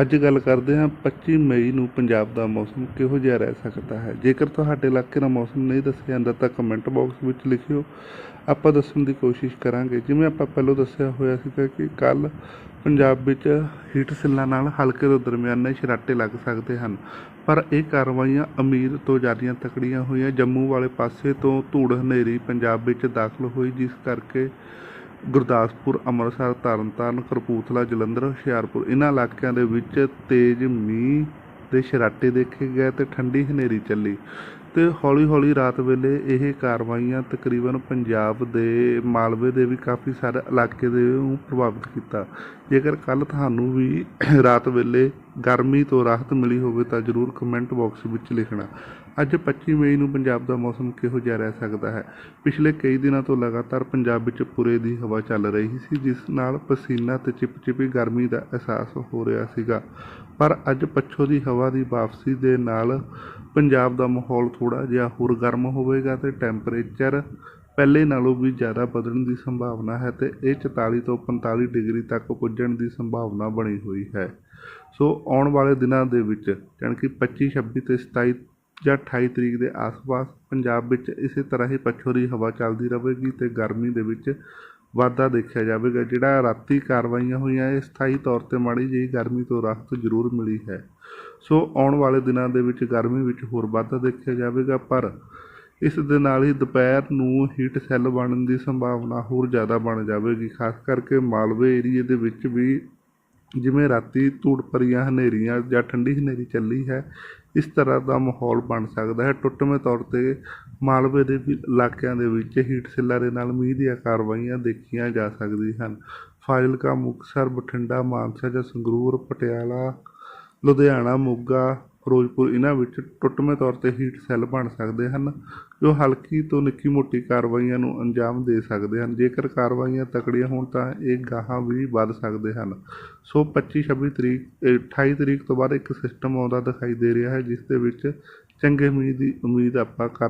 ਅੱਜ ਗੱਲ ਕਰਦੇ ਹਾਂ 25 ਮਈ ਨੂੰ ਪੰਜਾਬ ਦਾ ਮੌਸਮ ਕਿਹੋ ਜਿਹਾ ਰਹਿ ਸਕਦਾ ਹੈ। ਜੇਕਰ ਤੁਹਾਡੇ ਇਲਾਕੇ ਦਾ ਮੌਸਮ ਨਹੀਂ ਦੱਸਿਆ ਜਾਂਦਾ ਤਾਂ ਕਮੈਂਟ ਬਾਕਸ ਵਿੱਚ ਲਿਖਿਓ। ਆਪਾਂ ਦੱਸਣ ਦੀ ਕੋਸ਼ਿਸ਼ ਕਰਾਂਗੇ। ਜਿਵੇਂ ਆਪਾਂ ਪਹਿਲਾਂ ਦੱਸਿਆ ਹੋਇਆ ਸੀਗਾ ਕਿ ਕੱਲ ਪੰਜਾਬ ਵਿੱਚ ਹੀਟ ਸਿੱਲਾਂ ਨਾਲ ਹਲਕੇ ਤੋਂ ਦਰਮਿਆਨੇ ਸ਼ਰਾਟੇ ਲੱਗ ਸਕਦੇ ਹਨ। ਪਰ ਇਹ ਕਾਰਵਾਈਆਂ ਅਮੀਰ ਤੋਂ ਜ਼ਿਆਦੀਆਂ ਤਕੜੀਆਂ ਹੋਈਆਂ। ਜੰਮੂ ਵਾਲੇ ਪਾਸੇ ਤੋਂ ਧੂੜ ਹਨੇਰੀ ਪੰਜਾਬ ਵਿੱਚ ਦਾਖਲ ਹੋਈ, ਜਿਸ ਕਰਕੇ ਗੁਰਦਾਸਪੁਰ ਅੰਮ੍ਰਿਤਸਰ ਤਰਨਤਾਰਨ ਕਪੂਰਥਲਾ ਜਲੰਧਰ ਹੁਸ਼ਿਆਰਪੁਰ। ਇਹਨਾਂ ਇਲਾਕਿਆਂ ਦੇ ਵਿੱਚ ਤੇਜ਼ ਮੀਂਹ ਦੇ ਸ਼ਰਾਟੇ ਦੇਖੇ ਗਏ ਤੇ ਠੰਡੀ ਹਨੇਰੀ ਚੱਲੀ ਤੇ ਹੌਲੀ ਹੌਲੀ ਰਾਤ ਵੇਲੇ ਇਹ ਕਾਰਵਾਈਆਂ ਤਕਰੀਬਨ ਪੰਜਾਬ ਦੇ ਮਾਲਵੇ ਦੇ ਵੀ ਕਾਫੀ ਸਾਰੇ ਇਲਾਕੇ ਦੇ ਨੂੰ ਪ੍ਰਭਾਵਿਤ ਕੀਤਾ। ਜੇਕਰ ਕੱਲ ਤੁਹਾਨੂੰ ਵੀ ਰਾਤ ਵੇਲੇ ਗਰਮੀ ਤੋਂ ਰਾਹਤ ਮਿਲੀ ਹੋਵੇ ਤਾਂ ਜਰੂਰ ਕਮੈਂਟ ਬਾਕਸ ਵਿੱਚ ਲਿਖਣਾ। ਅੱਜ 25 ਮਈ ਨੂੰ ਪੰਜਾਬ ਦਾ ਮੌਸਮ ਕਿਹੋ ਜਿਹਾ ਰਹਿ ਸਕਦਾ ਹੈ? ਪਿਛਲੇ ਕਈ ਦਿਨਾਂ ਤੋਂ ਲਗਾਤਾਰ ਪੰਜਾਬ ਵਿੱਚ ਪੂਰੇ ਦੀ ਹਵਾ ਚੱਲ ਰਹੀ ਸੀ, ਜਿਸ ਨਾਲ ਪਸੀਨਾ ਤੇ ਚਿਪਚਿਪੀ ਗਰਮੀ ਦਾ ਅਹਿਸਾਸ ਹੋ ਰਿਹਾ ਸੀਗਾ। ਪਰ ਅੱਜ ਪੱਛੋ ਦੀ ਹਵਾ ਦੀ ਵਾਪਸੀ ਦੇ ਨਾਲ ਪੰਜਾਬ ਦਾ ਮਾਹੌਲ ਥੋੜਾ ਜਿਹਾ ਹੋਰ ਗਰਮ ਹੋਵੇਗਾ ਤੇ ਟੈਂਪਰੇਚਰ ਪਹਿਲੇ ਨਾਲੋਂ ਵੀ ਜ਼ਿਆਦਾ ਵਧਣ ਦੀ ਸੰਭਾਵਨਾ ਹੈ ਤੇ ਇਹ 44 ਤੋਂ 45 ਡਿਗਰੀ ਤੱਕ ਪੁੱਜਣ ਦੀ ਸੰਭਾਵਨਾ ਬਣੀ ਹੋਈ ਹੈ। ਸੋ ਆਉਣ ਵਾਲੇ ਦਿਨਾਂ ਦੇ ਵਿੱਚ ਜਾਣੀ ਕਿ 25 26 ਤੇ 27 ਜਾਂ 28 ਤਰੀਕ ਦੇ ਆਸ-ਪਾਸ ਪੰਜਾਬ ਵਿੱਚ ਇਸੇ ਤਰ੍ਹਾਂ ਹੀ ਪੱਛੋ ਦੀ ਹਵਾ ਚੱਲਦੀ ਰਹੇਗੀ ਤੇ ਗਰਮੀ ਦੇ ਵਿੱਚ ਵਾਧਾ ਦੇਖਿਆ ਜਾਵੇਗਾ। ਜਿਹੜਾ ਰਾਤੀ ਕਾਰਵਾਈਆਂ ਹੋਈਆਂ, ਇਹ ਸਥਾਈ ਤੌਰ ਤੇ ਮਾੜੀ ਜਿਹੀ ਗਰਮੀ ਤੋਂ ਰਾਹਤ ਜ਼ਰੂਰ ਮਿਲੀ ਹੈ। ਸੋ ਆਉਣ ਵਾਲੇ ਦਿਨਾਂ ਦੇ ਵਿੱਚ ਗਰਮੀ ਵਿੱਚ ਹੋਰ ਵਾਧਾ ਦੇਖਿਆ ਜਾਵੇਗਾ, ਪਰ ਇਸ ਦੇ ਨਾਲ ਹੀ ਦੁਪਹਿਰ ਨੂੰ ਹੀਟ ਸੈੱਲ ਬਣਨ ਦੀ ਸੰਭਾਵਨਾ ਹੋਰ ਜ਼ਿਆਦਾ ਬਣ ਜਾਵੇਗੀ। ਖਾਸ ਕਰਕੇ ਮਾਲਵੇ ਏਰੀਏ ਦੇ ਵਿੱਚ ਵੀ ਜਿਵੇਂ ਰਾਤੀ ਧੂੜ ਭਰੀਆਂ ਹਨੇਰੀਆਂ ਜਾਂ ਠੰਡੀ ਹਨੇਰੀ ਚੱਲੀ ਹੈ, ਇਸ ਤਰ੍ਹਾਂ ਦਾ ਮਾਹੌਲ ਬਣ ਸਕਦਾ ਹੈ। ਟੁੱਟਵੇਂ ਤੌਰ ਤੇ ਮਾਲਵੇ ਦੇ ਵੀ ਇਲਾਕਿਆਂ ਦੇ ਵਿੱਚ ਹੀਟ ਸਿੱਲਾਂ ਦੇ ਨਾਲ ਮੀਂਹ ਦੀਆਂ ਕਾਰਵਾਈਆਂ ਦੇਖੀਆਂ ਜਾ ਸਕਦੀਆਂ ਹਨ। ਫਾਜ਼ਿਲਕਾ, ਮੁਕਤਸਰ, ਬਠਿੰਡਾ, ਮਾਨਸਾ ਜਾਂ ਸੰਗਰੂਰ, ਪਟਿਆਲਾ, ਲੁਧਿਆਣਾ, ਮੋਗਾ ਫਿਰੋਜ਼ਪੁਰ ਇਹਨਾਂ ਵਿੱਚ ਟੁੱਟਵੇਂ ਤੌਰ ਤੇ ਹੀਟ ਸੈੱਲ ਬਣ ਸਕਦੇ ਹਨ, ਜੋ ਹਲਕੀ ਤੋਂ ਨਿੱਕੀ ਮੋਟੀ ਕਾਰਵਾਈਆਂ ਨੂੰ ਅੰਜਾਮ ਦੇ ਸਕਦੇ ਹਨ। ਜੇਕਰ ਕਾਰਵਾਈਆਂ ਤਕੜੀਆਂ ਹੋਣ ਤਾਂ ਇਹ ਗਾਹਾਂ ਵੀ ਵੱਧ ਸਕਦੇ ਹਨ। ਸੋ 25 26 ਤਰੀਕ ਇਹ 28 ਤਰੀਕ ਤੋਂ ਬਾਅਦ ਇੱਕ ਸਿਸਟਮ ਆਉਂਦਾ ਦਿਖਾਈ ਦੇ ਰਿਹਾ ਹੈ, ਜਿਸ ਦੇ ਵਿੱਚ ਚੰਗੇ ਉਮੀਦ ਦੀ ਉਮੀਦ ਆਪਾਂ ਕਰ